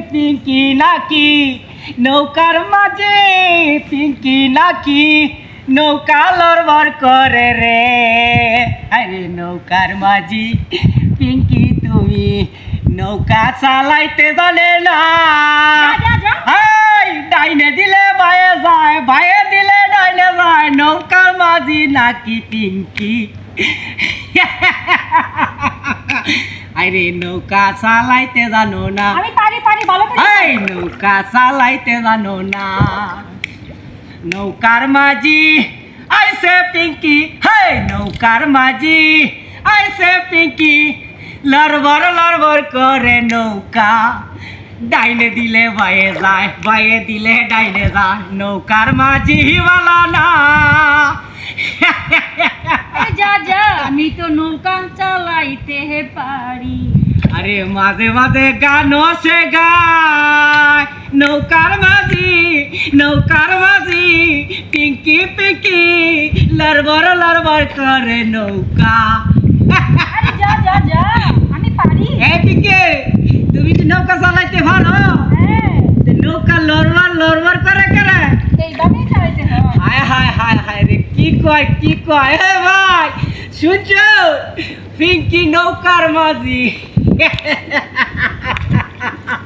পিঙ্কি নাকি? নৌকার মাঝে পিঙ্কি নাকি? নৌকা লড়বর করে রে। আরে নৌকার মাঝি পিঙ্কি তুমি নৌকা চালাইতে জানে না। ডাইনে দিলে বায়ে যায় বায়ে দিলে ডাইনে যায়। নৌকার মাঝি নাকি পিঙ্কি? আরে নৌকা চালাইতে জানো না। এই নৌকা চালাইতে জানো না। নৌকার মাঝি আইসে পিঙ্কি। হে নৌকার মাঝি আইসে পিঙ্কি। লড়বর লড়বর করে নৌকা। ডাইনে দিলে বায়ে যায় বায়ে দিলে ডাইনে যায়। নৌকার মাঝি বালা না যা যা আমি তো নৌকা চালাইতে পারি। আরে মাঝে মাঝে গানও সে গায়। নৌকার মাঝি নৌকার মাঝি পিঙ্কি পিঙ্কি লড়বর লড়বর করে নৌকা। আরে যা যা যা আমি পারি। এ পিঙ্কি তুমি কি নৌকা চালাইতে ভালো হ্যাঁ। নৌকা লড়বর লড়বর করে করে? এইভাবেই চালাইতে হায়। হায় হায় হায় রে কি কয় কি কয়? হে ভাই শুনছো? পিঙ্কি নৌকার মাঝি।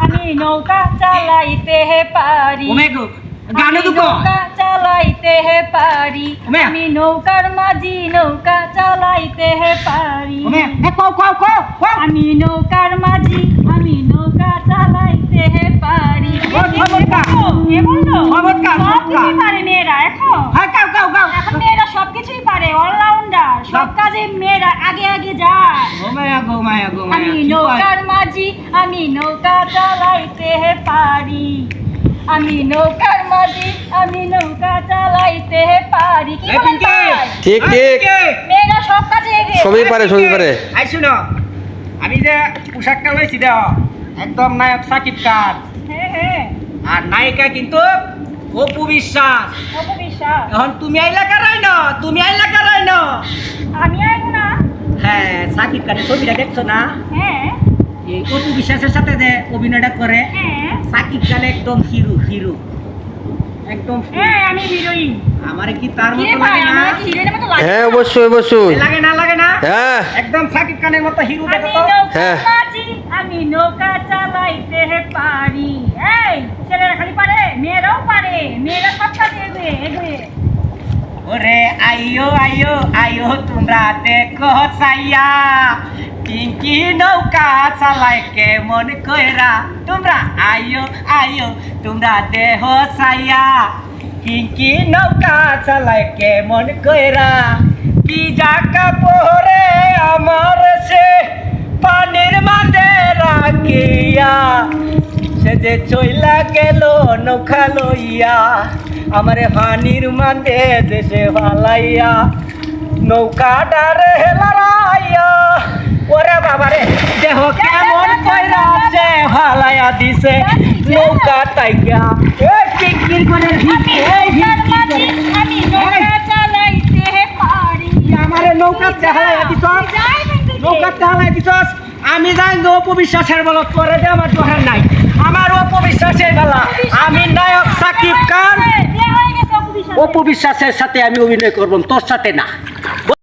আমি নৌকা চালাইতে পারি গানো নৌকা চালাইতে পারি আমি নৌকার মাঝি নৌকা চালাইতে পারি হে আমি নৌকার মাঝি আমি নৌকা চালাইতে পারি ও, চমৎকার। এ বলল চমৎকার, সব কিছুই চমৎকার। পারে মেয়েরা এখন হ্যাঁ কাও কাও কাও এখন মেয়েরা সব কিছুই পারে অলরাউন্ডার সব সব- কাজে মেয়েরা আগে আগে যায় ও মায়া গো মায়া গো মায়া আমি নৌকার মাঝি আমি নৌকা চালাইতে পারি। আমি নৌকার মাঝি আমি নৌকা চালাইতে পারি। কি বলেন ভাই? ঠিক ঠিক। মেয়েরা সব কাজে এগিয়ে সবই পারে সবই পারে। আই শুনো আমি যে পোশাকটা লইছি দেও একদম নায়ক সাকিব খান। হ্যাঁ হ্যাঁ। আর নায়িকা কিন্তু অপু বিশ্বাস। অপু বিশ্বাস। এখন তুমি আইলা কারাই না তুমি আইলা কারাই না আমি আইবো না। হ্যাঁ সাকিব খানের ছবিটা দেখছ না? হ্যাঁ। এই অপু বিশ্বাসের সাথে যে অভিনয়টা করে হ্যাঁ। সাকিব খান একদম হিরো হিরো। একদম হ্যাঁ আমি হিরোইন। আমার কি তার মতো লাগে না? আমার কি হিরোইনের মতো লাগে হ্যাঁ অবশ্যই অবশ্যই। লাগে না লাগে না? হ্যাঁ। একদম সাকিব খানের মতো হিরো দেখো। তো নৌকা হ্যাঁ। আমি নৌকা চালাইতে পারি। এই ছেলেরা খালি পারে মেয়েরাও পারে মেয়েরা সব কাজে এগোয়ে এগোয়ে। ওরে আইও আইও আইও তোমরা দেখো চাইয়া পিঙ্কি নৌকা চালাই কেমন কইরা। তোমরা আইও আইও তোমরা দেহ চাইয়া পিঙ্কি নৌকা চালাই কেমন কইরা। কি জাকা পরে আমার সে পানির মাঝে রাখিয়া। সে যে চইলা গেল, নৌকা লইয়া। আমারে পানির মাঝে দেশে ভালাইয়া নৌকাটা রে হেলারাইয়া ওরে বাবারে দেহ কেমন কইরা সে ভালাইয়া দিছে নৌকা তাইগা এ কিকির করে ভিকি এই ভিকি আমি নৌকা চালাইতে পারি। আমারে নৌকা চাহালাইয়া দিছ নৌকা চাহালাই দিছস? আমি যাই অপবিশ্বাসের বল করে দে আমার দোহার নাই। আমার অপবিশ্বাসের বেলা। অপবিশ্বাসের সাথে আমি অভিনয় করব তোর সাথে না।